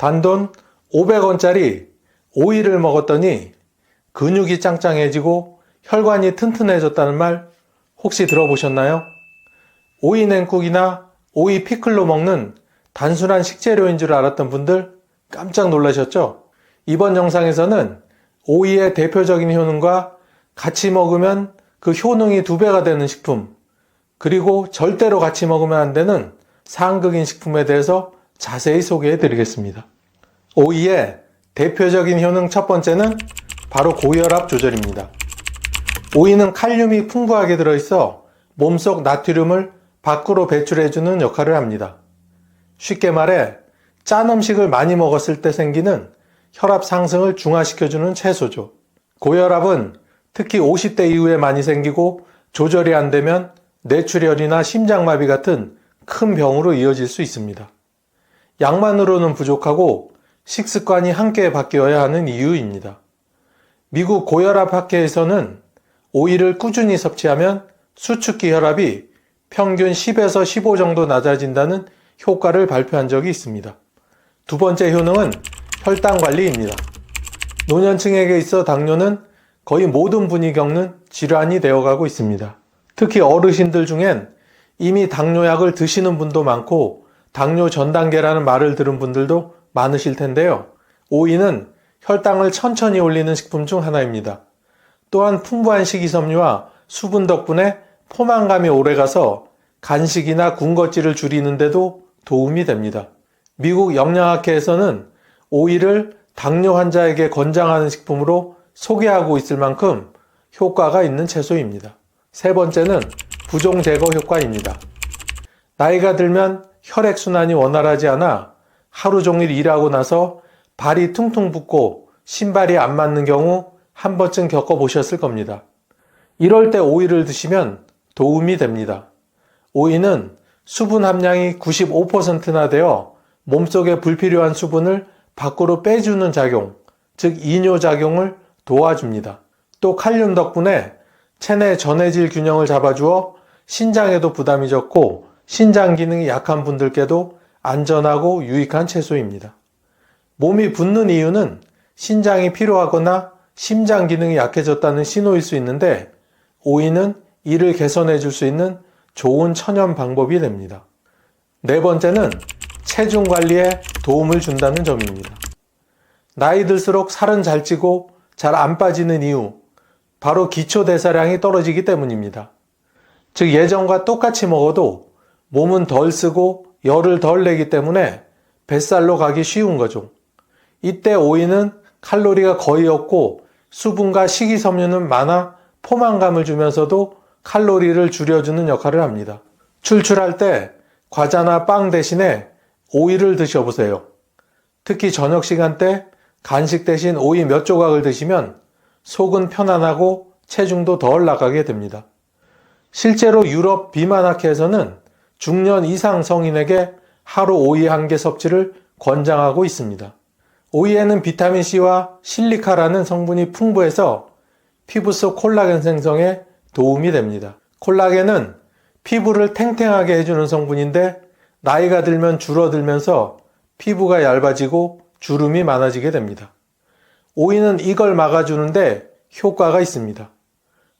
단돈 500원짜리 오이를 먹었더니 근육이 짱짱해지고 혈관이 튼튼해졌다는 말 혹시 들어보셨나요? 오이 냉국이나 오이 피클로 먹는 단순한 식재료인 줄 알았던 분들 깜짝 놀라셨죠? 이번 영상에서는 오이의 대표적인 효능과 같이 먹으면 그 효능이 두 배가 되는 식품, 그리고 절대로 같이 먹으면 안 되는 상극인 식품에 대해서 자세히 소개해 드리겠습니다. 오이의 대표적인 효능 첫 번째는 바로 고혈압 조절입니다. 오이는 칼륨이 풍부하게 들어있어 몸속 나트륨을 밖으로 배출해주는 역할을 합니다. 쉽게 말해 짠 음식을 많이 먹었을 때 생기는 혈압 상승을 중화시켜주는 채소죠. 고혈압은 특히 50대 이후에 많이 생기고 조절이 안 되면 뇌출혈이나 심장마비 같은 큰 병으로 이어질 수 있습니다. 약만으로는 부족하고 식습관이 함께 바뀌어야 하는 이유입니다. 미국 고혈압 학회에서는 오이를 꾸준히 섭취하면 수축기 혈압이 평균 10에서 15 정도 낮아진다는 효과를 발표한 적이 있습니다. 두 번째 효능은 혈당 관리입니다. 노년층에게 있어 당뇨는 거의 모든 분이 겪는 질환이 되어가고 있습니다. 특히 어르신들 중엔 이미 당뇨약을 드시는 분도 많고 당뇨 전 단계라는 말을 들은 분들도 많으실 텐데요. 오이는 혈당을 천천히 올리는 식품 중 하나입니다. 또한 풍부한 식이섬유와 수분 덕분에 포만감이 오래가서 간식이나 군것질을 줄이는데도 도움이 됩니다. 미국 영양학회에서는 오이를 당뇨 환자에게 권장하는 식품으로 소개하고 있을 만큼 효과가 있는 채소입니다. 세 번째는 부종 제거 효과입니다. 나이가 들면 혈액순환이 원활하지 않아 하루 종일 일하고 나서 발이 퉁퉁 붓고 신발이 안 맞는 경우 한 번쯤 겪어보셨을 겁니다. 이럴 때 오이를 드시면 도움이 됩니다. 오이는 수분 함량이 95%나 되어 몸속에 불필요한 수분을 밖으로 빼주는 작용, 즉 이뇨작용을 도와줍니다. 또 칼륨 덕분에 체내 전해질 균형을 잡아주어 신장에도 부담이 적고 신장 기능이 약한 분들께도 안전하고 유익한 채소입니다. 몸이 붓는 이유는 신장이 필요하거나 심장 기능이 약해졌다는 신호일 수 있는데 오이는 이를 개선해 줄 수 있는 좋은 천연 방법이 됩니다. 네 번째는 체중 관리에 도움을 준다는 점입니다. 나이 들수록 살은 잘 찌고 잘 안 빠지는 이유, 바로 기초 대사량이 떨어지기 때문입니다. 즉 예전과 똑같이 먹어도 몸은 덜 쓰고 열을 덜 내기 때문에 뱃살로 가기 쉬운 거죠. 이때 오이는 칼로리가 거의 없고 수분과 식이섬유는 많아 포만감을 주면서도 칼로리를 줄여주는 역할을 합니다. 출출할 때 과자나 빵 대신에 오이를 드셔보세요. 특히 저녁 시간대 간식 대신 오이 몇 조각을 드시면 속은 편안하고 체중도 덜 나가게 됩니다. 실제로 유럽 비만학회에서는 중년 이상 성인에게 하루 오이 한 개 섭취를 권장하고 있습니다. 오이에는 비타민C와 실리카라는 성분이 풍부해서 피부 속 콜라겐 생성에 도움이 됩니다. 콜라겐은 피부를 탱탱하게 해주는 성분인데 나이가 들면 줄어들면서 피부가 얇아지고 주름이 많아지게 됩니다. 오이는 이걸 막아주는데 효과가 있습니다.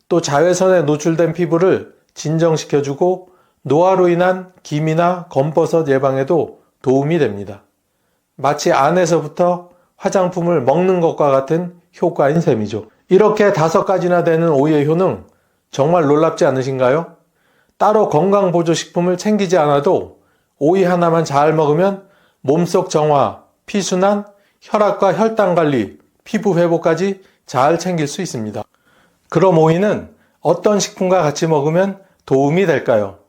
또 자외선에 노출된 피부를 진정시켜주고 노화로 인한 기미나 검버섯 예방에도 도움이 됩니다. 마치 안에서부터 화장품을 먹는 것과 같은 효과인 셈이죠. 이렇게 다섯 가지나 되는 오이의 효능 정말 놀랍지 않으신가요? 따로 건강보조식품을 챙기지 않아도 오이 하나만 잘 먹으면 몸속 정화, 피순환, 혈압과 혈당 관리, 피부 회복까지 잘 챙길 수 있습니다. 그럼 오이는 어떤 식품과 같이 먹으면 도움이 될까요?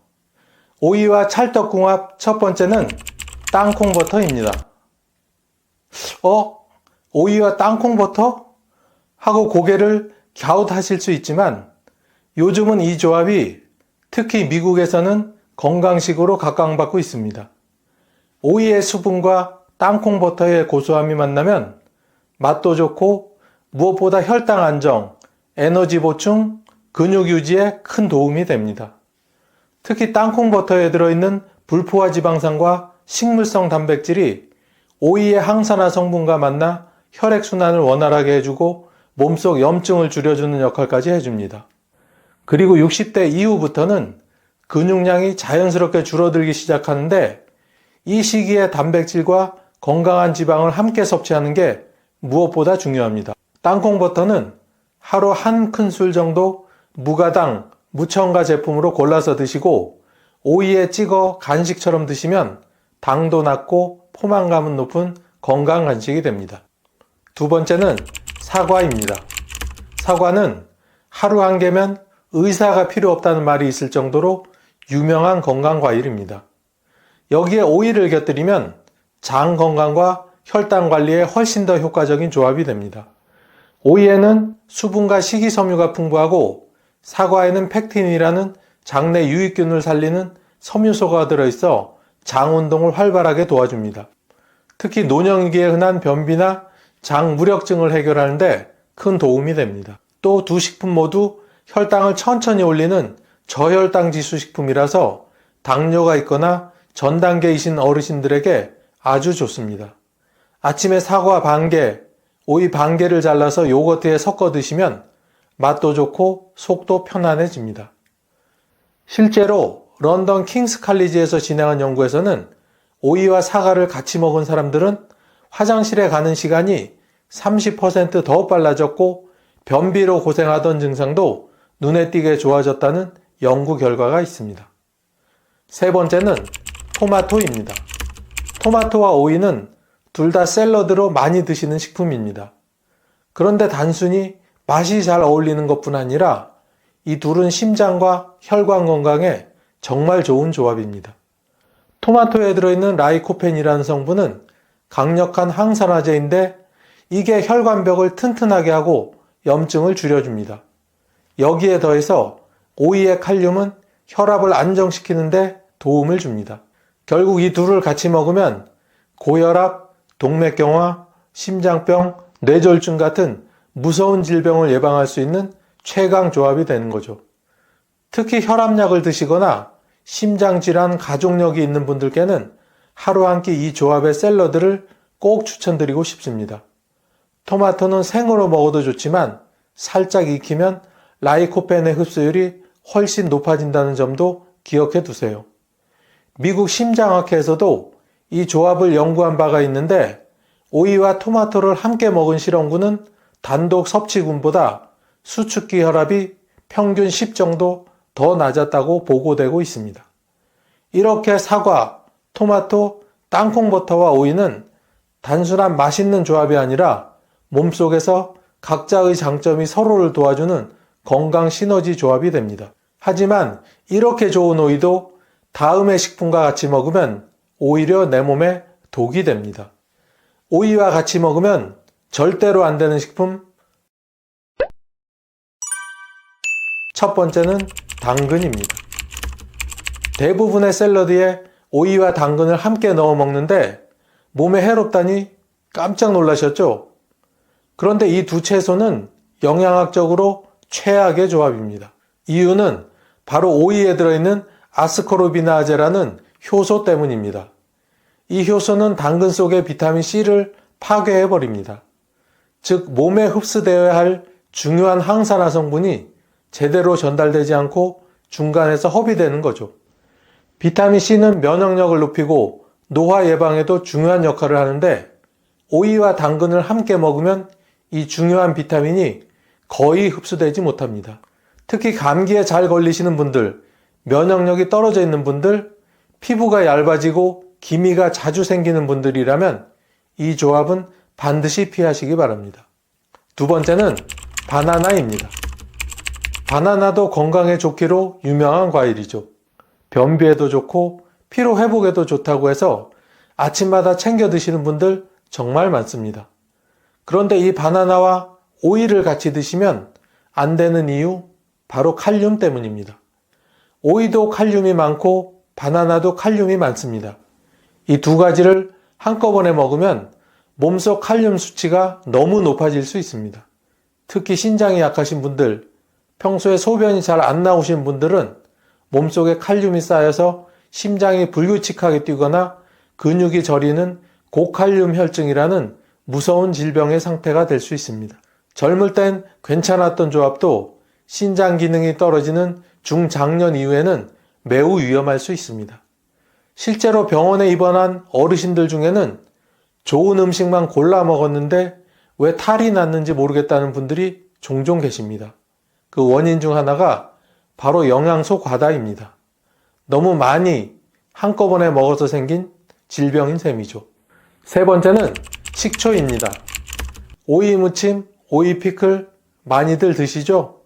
오이와 찰떡궁합 첫 번째는 땅콩버터입니다. 어? 오이와 땅콩버터? 하고 고개를 갸웃하실 수 있지만 요즘은 이 조합이 특히 미국에서는 건강식으로 각광받고 있습니다. 오이의 수분과 땅콩버터의 고소함이 만나면 맛도 좋고 무엇보다 혈당 안정, 에너지 보충, 근육 유지에 큰 도움이 됩니다. 특히 땅콩버터에 들어있는 불포화 지방산과 식물성 단백질이 오이의 항산화 성분과 만나 혈액순환을 원활하게 해주고 몸속 염증을 줄여주는 역할까지 해줍니다. 그리고 60대 이후부터는 근육량이 자연스럽게 줄어들기 시작하는데 이 시기에 단백질과 건강한 지방을 함께 섭취하는 게 무엇보다 중요합니다. 땅콩버터는 하루 한 큰술 정도 무가당, 무첨가 제품으로 골라서 드시고 오이에 찍어 간식처럼 드시면 당도 낮고 포만감은 높은 건강 간식이 됩니다. 두 번째는 사과입니다. 사과는 하루 한 개면 의사가 필요 없다는 말이 있을 정도로 유명한 건강 과일입니다. 여기에 오이를 곁들이면 장 건강과 혈당 관리에 훨씬 더 효과적인 조합이 됩니다. 오이에는 수분과 식이섬유가 풍부하고 사과에는 팩틴이라는 장내 유익균을 살리는 섬유소가 들어있어 장 운동을 활발하게 도와줍니다. 특히 노령기에 흔한 변비나 장 무력증을 해결하는데 큰 도움이 됩니다. 또 두 식품 모두 혈당을 천천히 올리는 저혈당 지수 식품이라서 당뇨가 있거나 전 단계이신 어르신들에게 아주 좋습니다. 아침에 사과 반 개, 오이 반 개를 잘라서 요거트에 섞어 드시면 맛도 좋고 속도 편안해집니다. 실제로 런던 킹스 칼리지에서 진행한 연구에서는 오이와 사과를 같이 먹은 사람들은 화장실에 가는 시간이 30%더 빨라졌고 변비로 고생하던 증상도 눈에 띄게 좋아졌다는 연구 결과가 있습니다. 세 번째는 토마토입니다. 토마토와 오이는 둘 다 샐러드로 많이 드시는 식품입니다. 그런데 단순히 맛이 잘 어울리는 것뿐 아니라 이 둘은 심장과 혈관 건강에 정말 좋은 조합입니다. 토마토에 들어있는 라이코펜이라는 성분은 강력한 항산화제인데 이게 혈관벽을 튼튼하게 하고 염증을 줄여줍니다. 여기에 더해서 오이의 칼륨은 혈압을 안정시키는데 도움을 줍니다. 결국 이 둘을 같이 먹으면 고혈압, 동맥경화, 심장병, 뇌졸중 같은 무서운 질병을 예방할 수 있는 최강 조합이 되는 거죠. 특히 혈압약을 드시거나 심장질환 가족력이 있는 분들께는 하루 한 끼 이 조합의 샐러드를 꼭 추천드리고 싶습니다. 토마토는 생으로 먹어도 좋지만 살짝 익히면 라이코펜의 흡수율이 훨씬 높아진다는 점도 기억해 두세요. 미국 심장학회에서도 이 조합을 연구한 바가 있는데 오이와 토마토를 함께 먹은 실험군은 단독 섭취군보다 수축기 혈압이 평균 10 정도 더 낮았다고 보고되고 있습니다. 이렇게 사과, 토마토, 땅콩버터와 오이는 단순한 맛있는 조합이 아니라 몸속에서 각자의 장점이 서로를 도와주는 건강 시너지 조합이 됩니다. 하지만 이렇게 좋은 오이도 다음의 식품과 같이 먹으면 오히려 내 몸에 독이 됩니다. 오이와 같이 먹으면 절대로 안 되는 식품 첫 번째는 당근입니다. 대부분의 샐러드에 오이와 당근을 함께 넣어 먹는데 몸에 해롭다니 깜짝 놀라셨죠? 그런데 이 두 채소는 영양학적으로 최악의 조합입니다. 이유는 바로 오이에 들어있는 아스코르비나제라는 효소 때문입니다. 이 효소는 당근 속의 비타민 C를 파괴해 버립니다. 즉 몸에 흡수되어야 할 중요한 항산화 성분이 제대로 전달되지 않고 중간에서 허비되는 거죠. 비타민 C는 면역력을 높이고 노화 예방에도 중요한 역할을 하는데 오이와 당근을 함께 먹으면 이 중요한 비타민이 거의 흡수되지 못합니다. 특히 감기에 잘 걸리시는 분들, 면역력이 떨어져 있는 분들, 피부가 얇아지고 기미가 자주 생기는 분들이라면 이 조합은 반드시 피하시기 바랍니다. 두 번째는 바나나입니다. 바나나도 건강에 좋기로 유명한 과일이죠. 변비에도 좋고 피로 회복에도 좋다고 해서 아침마다 챙겨 드시는 분들 정말 많습니다. 그런데 이 바나나와 오이를 같이 드시면 안 되는 이유 바로 칼륨 때문입니다. 오이도 칼륨이 많고 바나나도 칼륨이 많습니다. 이 두 가지를 한꺼번에 먹으면 몸속 칼륨 수치가 너무 높아질 수 있습니다. 특히 신장이 약하신 분들, 평소에 소변이 잘 안 나오신 분들은 몸속에 칼륨이 쌓여서 심장이 불규칙하게 뛰거나 근육이 저리는 고칼륨 혈증이라는 무서운 질병의 상태가 될 수 있습니다. 젊을 땐 괜찮았던 조합도 신장 기능이 떨어지는 중장년 이후에는 매우 위험할 수 있습니다. 실제로 병원에 입원한 어르신들 중에는 좋은 음식만 골라 먹었는데 왜 탈이 났는지 모르겠다는 분들이 종종 계십니다. 그 원인 중 하나가 바로 영양소 과다입니다. 너무 많이 한꺼번에 먹어서 생긴 질병인 셈이죠. 세 번째는 식초입니다. 오이 무침, 오이 피클 많이들 드시죠?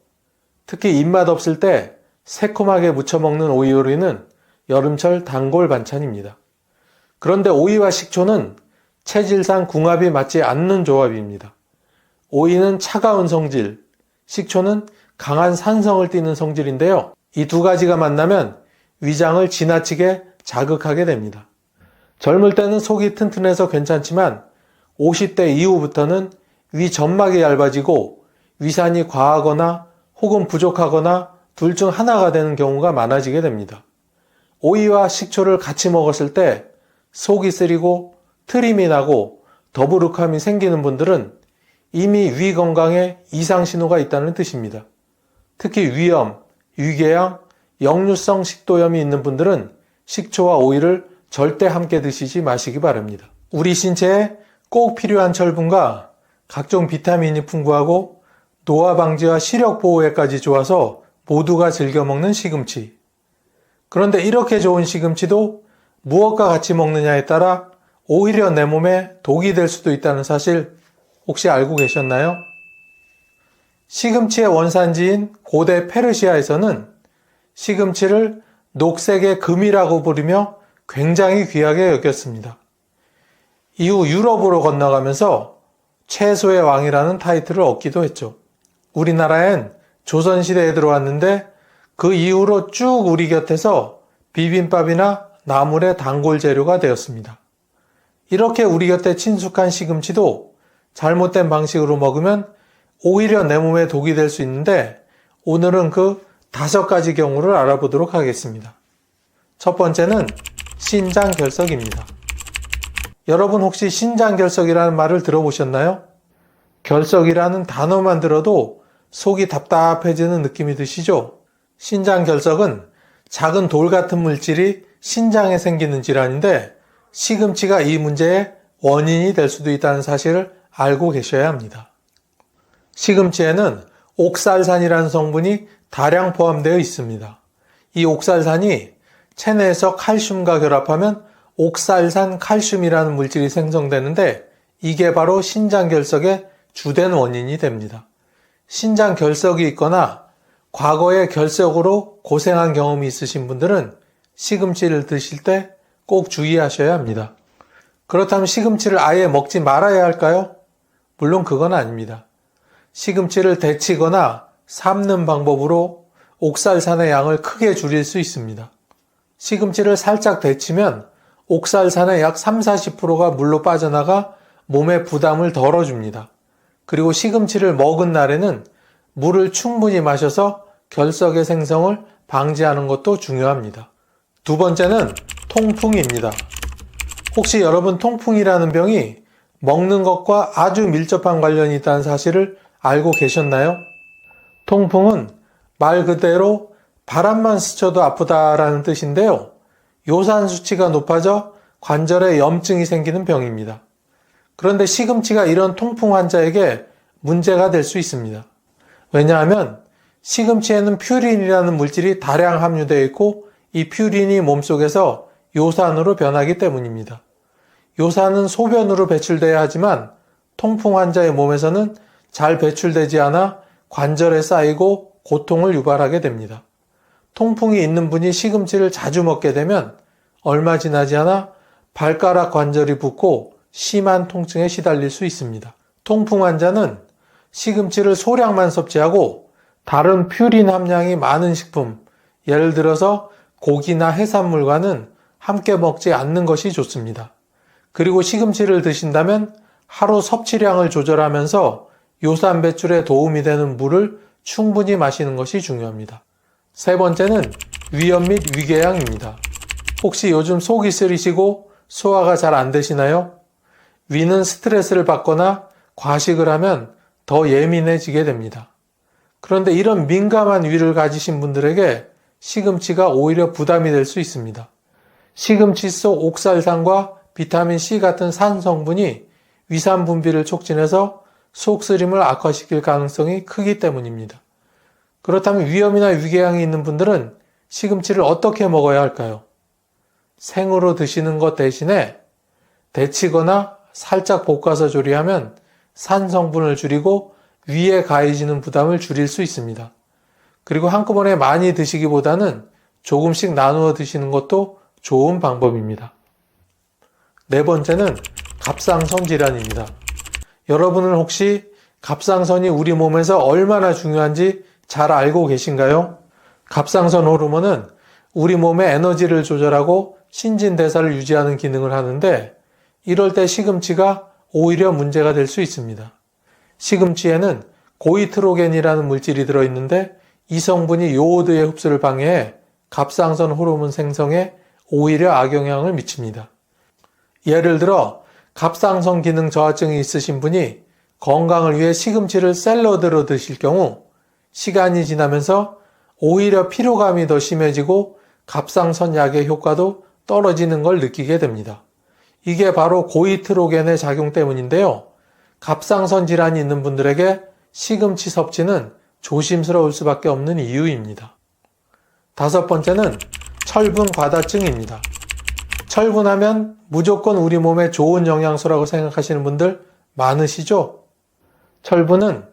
특히 입맛 없을 때 새콤하게 무쳐 먹는 오이 요리는 여름철 단골 반찬입니다. 그런데 오이와 식초는 체질상 궁합이 맞지 않는 조합입니다. 오이는 차가운 성질, 식초는 강한 산성을 띠는 성질인데요. 이 두 가지가 만나면 위장을 지나치게 자극하게 됩니다. 젊을 때는 속이 튼튼해서 괜찮지만 50대 이후부터는 위 점막이 얇아지고 위산이 과하거나 혹은 부족하거나 둘 중 하나가 되는 경우가 많아지게 됩니다. 오이와 식초를 같이 먹었을 때 속이 쓰리고 트림이 나고 더부룩함이 생기는 분들은 이미 위 건강에 이상 신호가 있다는 뜻입니다. 특히 위염, 위궤양, 역류성 식도염이 있는 분들은 식초와 오이를 절대 함께 드시지 마시기 바랍니다. 우리 신체에 꼭 필요한 철분과 각종 비타민이 풍부하고 노화 방지와 시력 보호에까지 좋아서 모두가 즐겨 먹는 시금치. 그런데 이렇게 좋은 시금치도 무엇과 같이 먹느냐에 따라 오히려 내 몸에 독이 될 수도 있다는 사실 혹시 알고 계셨나요? 시금치의 원산지인 고대 페르시아에서는 시금치를 녹색의 금이라고 부르며 굉장히 귀하게 여겼습니다. 이후 유럽으로 건너가면서 채소의 왕이라는 타이틀을 얻기도 했죠. 우리나라엔 조선시대에 들어왔는데 그 이후로 쭉 우리 곁에서 비빔밥이나 나물의 단골 재료가 되었습니다. 이렇게 우리 곁에 친숙한 시금치도 잘못된 방식으로 먹으면 오히려 내 몸에 독이 될 수 있는데 오늘은 그 다섯 가지 경우를 알아보도록 하겠습니다. 첫 번째는 신장결석입니다. 여러분 혹시 신장결석이라는 말을 들어보셨나요? 결석이라는 단어만 들어도 속이 답답해지는 느낌이 드시죠? 신장결석은 작은 돌 같은 물질이 신장에 생기는 질환인데 시금치가 이 문제의 원인이 될 수도 있다는 사실을 알고 계셔야 합니다. 시금치에는 옥살산이라는 성분이 다량 포함되어 있습니다. 이 옥살산이 체내에서 칼슘과 결합하면 옥살산 칼슘이라는 물질이 생성되는데 이게 바로 신장결석의 주된 원인이 됩니다. 신장결석이 있거나 과거에 결석으로 고생한 경험이 있으신 분들은 시금치를 드실 때 꼭 주의하셔야 합니다. 그렇다면 시금치를 아예 먹지 말아야 할까요? 물론 그건 아닙니다. 시금치를 데치거나 삶는 방법으로 옥살산의 양을 크게 줄일 수 있습니다. 시금치를 살짝 데치면 옥살산의 약 3, 40%가 물로 빠져나가 몸의 부담을 덜어줍니다. 그리고 시금치를 먹은 날에는 물을 충분히 마셔서 결석의 생성을 방지하는 것도 중요합니다. 두 번째는 통풍입니다. 혹시 여러분 통풍이라는 병이 먹는 것과 아주 밀접한 관련이 있다는 사실을 알고 계셨나요? 통풍은 말 그대로 바람만 스쳐도 아프다라는 뜻인데요. 요산 수치가 높아져 관절에 염증이 생기는 병입니다. 그런데 시금치가 이런 통풍 환자에게 문제가 될 수 있습니다. 왜냐하면 시금치에는 퓨린이라는 물질이 다량 함유되어 있고 이 퓨린이 몸속에서 요산으로 변하기 때문입니다. 요산은 소변으로 배출돼야 하지만 통풍 환자의 몸에서는 잘 배출되지 않아 관절에 쌓이고 고통을 유발하게 됩니다. 통풍이 있는 분이 시금치를 자주 먹게 되면 얼마 지나지 않아 발가락 관절이 붓고 심한 통증에 시달릴 수 있습니다. 통풍 환자는 시금치를 소량만 섭취하고 다른 퓨린 함량이 많은 식품, 예를 들어서 고기나 해산물과는 함께 먹지 않는 것이 좋습니다. 그리고 시금치를 드신다면 하루 섭취량을 조절하면서 요산 배출에 도움이 되는 물을 충분히 마시는 것이 중요합니다. 세 번째는 위염 및 위궤양입니다. 혹시 요즘 속이 쓰리시고 소화가 잘 안 되시나요? 위는 스트레스를 받거나 과식을 하면 더 예민해지게 됩니다. 그런데 이런 민감한 위를 가지신 분들에게 시금치가 오히려 부담이 될 수 있습니다. 시금치 속 옥살산과 비타민 C 같은 산 성분이 위산 분비를 촉진해서 속쓰림을 악화시킬 가능성이 크기 때문입니다. 그렇다면 위염이나 위궤양이 있는 분들은 시금치를 어떻게 먹어야 할까요? 생으로 드시는 것 대신에 데치거나 살짝 볶아서 조리하면 산 성분을 줄이고 위에 가해지는 부담을 줄일 수 있습니다. 그리고 한꺼번에 많이 드시기보다는 조금씩 나누어 드시는 것도 좋은 방법입니다. 네 번째는 갑상선 질환입니다. 여러분은 혹시 갑상선이 우리 몸에서 얼마나 중요한지 잘 알고 계신가요? 갑상선 호르몬은 우리 몸의 에너지를 조절하고 신진대사를 유지하는 기능을 하는데 이럴 때 시금치가 오히려 문제가 될 수 있습니다. 시금치에는 고이트로겐이라는 물질이 들어있는데 이 성분이 요오드의 흡수를 방해해 갑상선 호르몬 생성에 오히려 악영향을 미칩니다. 예를 들어 갑상선 기능 저하증이 있으신 분이 건강을 위해 시금치를 샐러드로 드실 경우 시간이 지나면서 오히려 피로감이 더 심해지고 갑상선 약의 효과도 떨어지는 걸 느끼게 됩니다. 이게 바로 고이트로겐의 작용 때문인데요. 갑상선 질환이 있는 분들에게 시금치 섭취는 조심스러울 수밖에 없는 이유입니다. 다섯 번째는 철분 과다증입니다. 철분하면 무조건 우리 몸에 좋은 영양소라고 생각하시는 분들 많으시죠? 철분은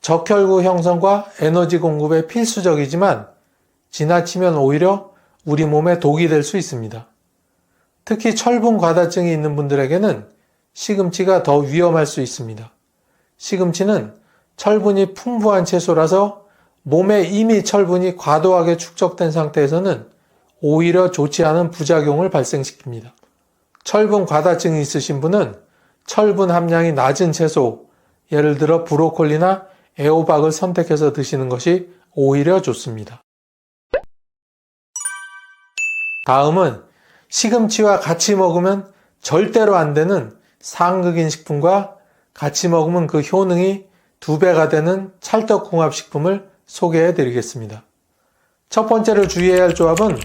적혈구 형성과 에너지 공급에 필수적이지만 지나치면 오히려 우리 몸에 독이 될 수 있습니다. 특히 철분 과다증이 있는 분들에게는 시금치가 더 위험할 수 있습니다. 시금치는 철분이 풍부한 채소라서 몸에 이미 철분이 과도하게 축적된 상태에서는 오히려 좋지 않은 부작용을 발생시킵니다. 철분 과다증이 있으신 분은 철분 함량이 낮은 채소, 예를 들어 브로콜리나 애호박을 선택해서 드시는 것이 오히려 좋습니다. 다음은 시금치와 같이 먹으면 절대로 안 되는 상극인 식품과 같이 먹으면 그 효능이 두 배가 되는 찰떡궁합 식품을 소개해 드리겠습니다. 첫 번째로 주의해야 할 조합은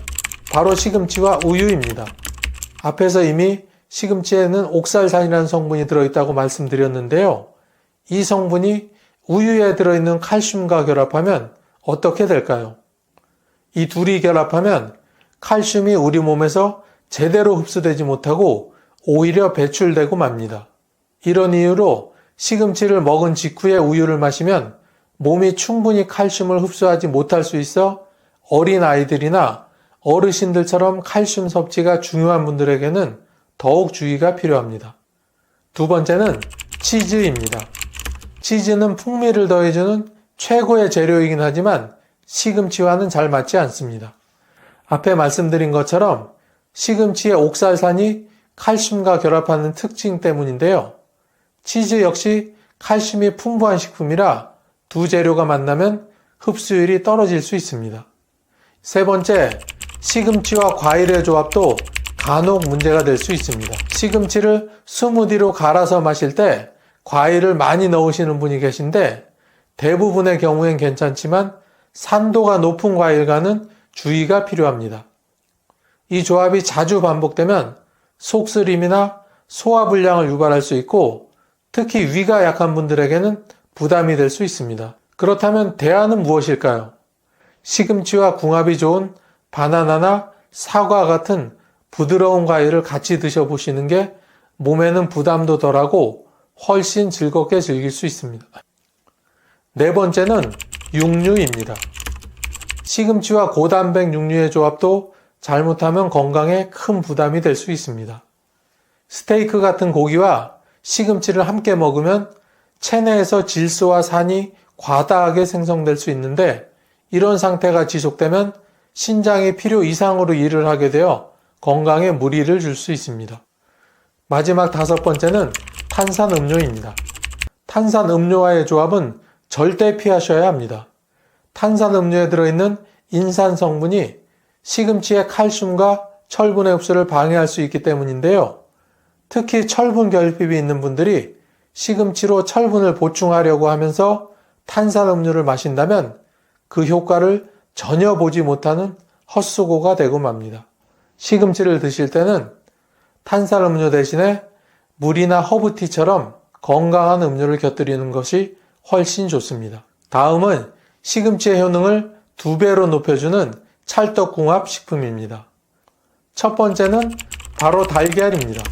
바로 시금치와 우유입니다. 앞에서 이미 시금치에는 옥살산이라는 성분이 들어있다고 말씀드렸는데요. 이 성분이 우유에 들어있는 칼슘과 결합하면 어떻게 될까요? 이 둘이 결합하면 칼슘이 우리 몸에서 제대로 흡수되지 못하고 오히려 배출되고 맙니다. 이런 이유로 시금치를 먹은 직후에 우유를 마시면 몸이 충분히 칼슘을 흡수하지 못할 수 있어 어린 아이들이나 어르신들처럼 칼슘 섭취가 중요한 분들에게는 더욱 주의가 필요합니다. 두 번째는 치즈입니다. 치즈는 풍미를 더해주는 최고의 재료이긴 하지만 시금치와는 잘 맞지 않습니다. 앞에 말씀드린 것처럼 시금치의 옥살산이 칼슘과 결합하는 특징 때문인데요. 치즈 역시 칼슘이 풍부한 식품이라 두 재료가 만나면 흡수율이 떨어질 수 있습니다. 세 번째, 시금치와 과일의 조합도 간혹 문제가 될 수 있습니다. 시금치를 스무디로 갈아서 마실 때 과일을 많이 넣으시는 분이 계신데 대부분의 경우엔 괜찮지만 산도가 높은 과일과는 주의가 필요합니다. 이 조합이 자주 반복되면 속쓰림이나 소화불량을 유발할 수 있고 특히 위가 약한 분들에게는 부담이 될 수 있습니다. 그렇다면 대안은 무엇일까요? 시금치와 궁합이 좋은 바나나나 사과 같은 부드러운 과일을 같이 드셔보시는 게 몸에는 부담도 덜하고 훨씬 즐겁게 즐길 수 있습니다. 네 번째는 육류입니다. 시금치와 고단백 육류의 조합도 잘못하면 건강에 큰 부담이 될 수 있습니다. 스테이크 같은 고기와 시금치를 함께 먹으면 체내에서 질소와 산이 과다하게 생성될 수 있는데 이런 상태가 지속되면 신장이 필요 이상으로 일을 하게 되어 건강에 무리를 줄 수 있습니다. 마지막 다섯 번째는 탄산 음료입니다. 탄산 음료와의 조합은 절대 피하셔야 합니다. 탄산 음료에 들어있는 인산 성분이 시금치의 칼슘과 철분의 흡수를 방해할 수 있기 때문인데요. 특히 철분 결핍이 있는 분들이 시금치로 철분을 보충하려고 하면서 탄산음료를 마신다면 그 효과를 전혀 보지 못하는 헛수고가 되고 맙니다. 시금치를 드실 때는 탄산 음료 대신에 물이나 허브티처럼 건강한 음료를 곁들이는 것이 훨씬 좋습니다. 다음은 시금치의 효능을 두 배로 높여주는 찰떡궁합 식품입니다. 첫 번째는 바로 달걀입니다.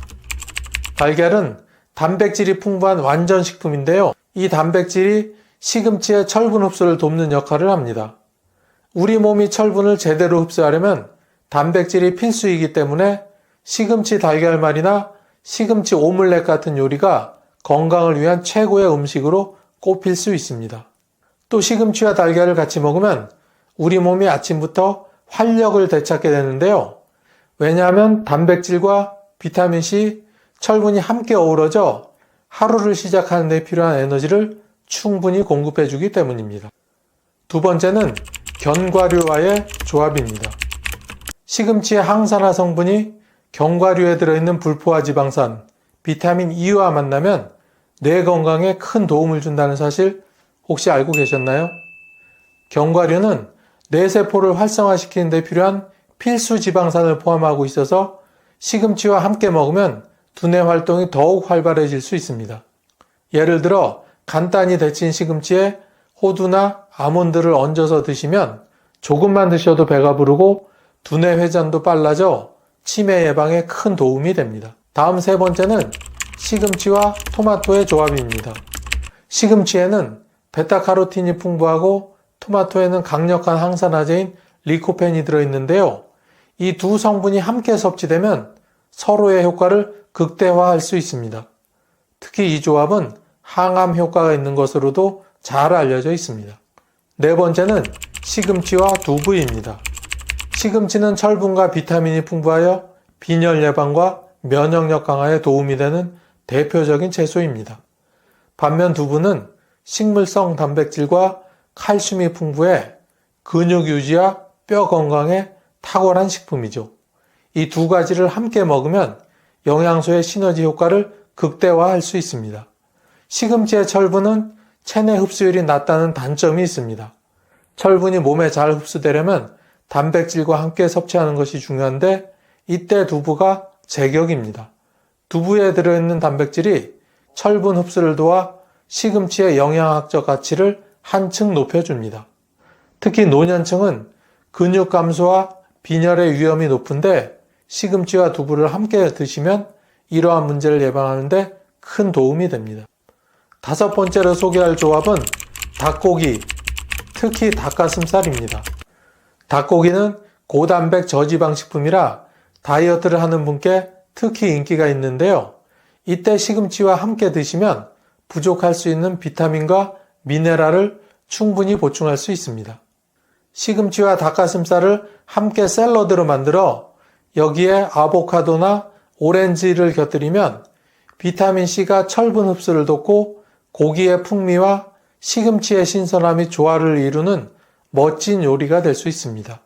달걀은 단백질이 풍부한 완전 식품인데요. 이 단백질이 시금치의 철분 흡수를 돕는 역할을 합니다. 우리 몸이 철분을 제대로 흡수하려면 단백질이 필수이기 때문에 시금치 달걀말이나 시금치 오믈렛 같은 요리가 건강을 위한 최고의 음식으로 꼽힐 수 있습니다. 또 시금치와 달걀을 같이 먹으면 우리 몸이 아침부터 활력을 되찾게 되는데요. 왜냐하면 단백질과 비타민C, 철분이 함께 어우러져 하루를 시작하는 데 필요한 에너지를 충분히 공급해 주기 때문입니다. 두 번째는 견과류와의 조합입니다. 시금치의 항산화 성분이 견과류에 들어있는 불포화 지방산, 비타민 E와 만나면 뇌 건강에 큰 도움을 준다는 사실 혹시 알고 계셨나요? 견과류는 뇌세포를 활성화시키는 데 필요한 필수 지방산을 포함하고 있어서 시금치와 함께 먹으면 두뇌 활동이 더욱 활발해질 수 있습니다. 예를 들어 간단히 데친 시금치에 호두나 아몬드를 얹어서 드시면 조금만 드셔도 배가 부르고 두뇌 회전도 빨라져 치매 예방에 큰 도움이 됩니다. 다음 세 번째는 시금치와 토마토의 조합입니다. 시금치에는 베타카로틴이 풍부하고 토마토에는 강력한 항산화제인 리코펜이 들어있는데요. 이 두 성분이 함께 섭취되면 서로의 효과를 극대화할 수 있습니다. 특히 이 조합은 항암 효과가 있는 것으로도 잘 알려져 있습니다. 네 번째는 시금치와 두부입니다. 시금치는 철분과 비타민이 풍부하여 빈혈 예방과 면역력 강화에 도움이 되는 대표적인 채소입니다. 반면 두부는 식물성 단백질과 칼슘이 풍부해 근육 유지와 뼈 건강에 탁월한 식품이죠. 이 두 가지를 함께 먹으면 영양소의 시너지 효과를 극대화할 수 있습니다. 시금치의 철분은 체내 흡수율이 낮다는 단점이 있습니다. 철분이 몸에 잘 흡수되려면 단백질과 함께 섭취하는 것이 중요한데 이때 두부가 제격입니다. 두부에 들어있는 단백질이 철분 흡수를 도와 시금치의 영양학적 가치를 한층 높여줍니다. 특히 노년층은 근육 감소와 빈혈의 위험이 높은데 시금치와 두부를 함께 드시면 이러한 문제를 예방하는데 큰 도움이 됩니다. 다섯 번째로 소개할 조합은 닭고기, 특히 닭가슴살입니다. 닭고기는 고단백 저지방 식품이라 다이어트를 하는 분께 특히 인기가 있는데요. 이때 시금치와 함께 드시면 부족할 수 있는 비타민과 미네랄을 충분히 보충할 수 있습니다. 시금치와 닭가슴살을 함께 샐러드로 만들어 여기에 아보카도나 오렌지를 곁들이면 비타민C가 철분 흡수를 돕고 고기의 풍미와 시금치의 신선함이 조화를 이루는 멋진 요리가 될 수 있습니다.